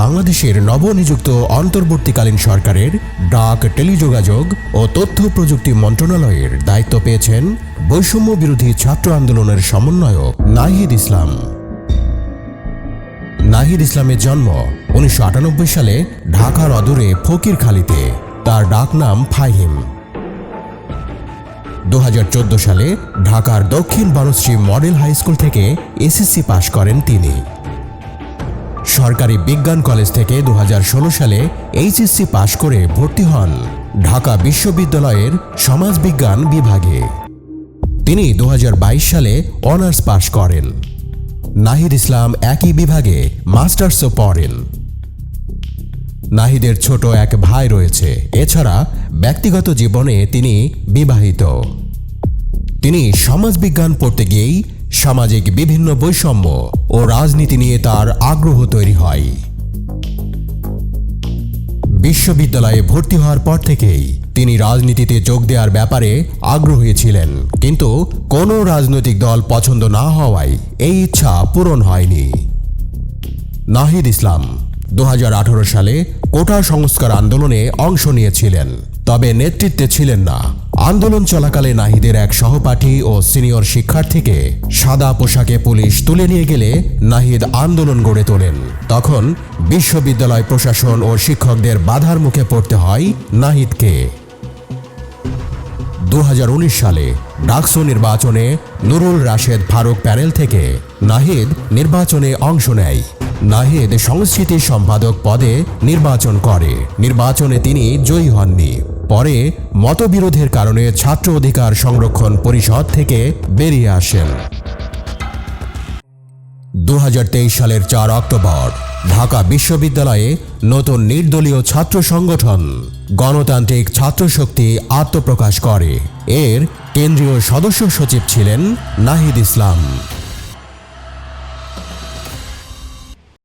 বাংলাদেশের নবনিযুক্ত অন্তর্বর্তীকালীন সরকারের ডাক, টেলিযোগাযোগ ও তথ্য প্রযুক্তি মন্ত্রণালয়ের দায়িত্ব পেয়েছেন বৈষম্য বিরোধী ছাত্র আন্দোলনের সমন্বয়ক নাহিদ ইসলাম। নাহিদ ইসলামের জন্ম উনিশশো আটানব্বই সালে ঢাকার অদূরে ফকিরখালীতে। তার ডাকনাম ফাহিম। দু হাজার চোদ্দ সালে ঢাকার দক্ষিণ বনশ্রী মডেল হাই স্কুল থেকে এসএসসি পাশ করেন তিনি। সরকারি বিজ্ঞান কলেজ থেকে দু হাজার ষোলো সালে এইচএসসি পাশ করে ভর্তি হন ঢাকা বিশ্ববিদ্যালয়ের সমাজবিজ্ঞান বিভাগে। তিনি দু হাজার বাইশ সালে অনার্স পাশ করেন। নাহিদ ইসলাম একই বিভাগে মাস্টার্সও পড়েন। নাহিদের ছোট এক ভাই রয়েছে। এছাড়া ব্যক্তিগত জীবনে তিনি বিবাহিত। তিনি সমাজবিজ্ঞান পড়তে গিয়েই সামাজিক বিভিন্ন বৈষম্য ও রাজনীতি নিয়ে তার আগ্রহ তৈরি হয়। বিশ্ববিদ্যালয়ে ভর্তি হওয়ার পর থেকেই তিনি রাজনীতিতে যোগ দেওয়ার ব্যাপারে আগ্রহী ছিলেন, কিন্তু কোনো রাজনৈতিক দল পছন্দ না হওয়ায় এই ইচ্ছা পূরণ হয়নি। নাহিদ ইসলাম দু হাজার আঠারো সালে কোটা সংস্কার আন্দোলনে অংশ নিয়েছিলেন, তবে নেতৃত্বে ছিলেন না। আন্দোলন চলাকালে নাহিদের এক সহপাঠী ও সিনিয়র শিক্ষার্থীকে সাদা পোশাকে পুলিশ তুলে নিয়ে গেলে নাহিদ আন্দোলন গড়ে তোলেন। তখন বিশ্ববিদ্যালয় প্রশাসন ও শিক্ষকদের বাধার মুখে পড়তে হয় নাহিদকে। দু হাজার উনিশ সালে ডাকসু নির্বাচনে নুরুল রাশেদ ফারুক প্যানেল থেকে নাহিদ নির্বাচনে অংশ নেয়। নাহিদ সংস্কৃতি সম্পাদক পদে নির্বাচন করে। নির্বাচনে তিনি জয়ী হননি। পরে মতবিরোধের কারণে ছাত্র অধিকার সংরক্ষণ পরিষদ থেকে বেরিয়ে আসেন। দু হাজার তেইশ সালের চার অক্টোবর, ঢাকা বিশ্ববিদ্যালয়ে নতুন নির্দলীয় ছাত্র সংগঠন গণতান্ত্রিক ছাত্র শক্তি আত্মপ্রকাশ করে। এর কেন্দ্রীয় সদস্য সচিব ছিলেন নাহিদ ইসলাম।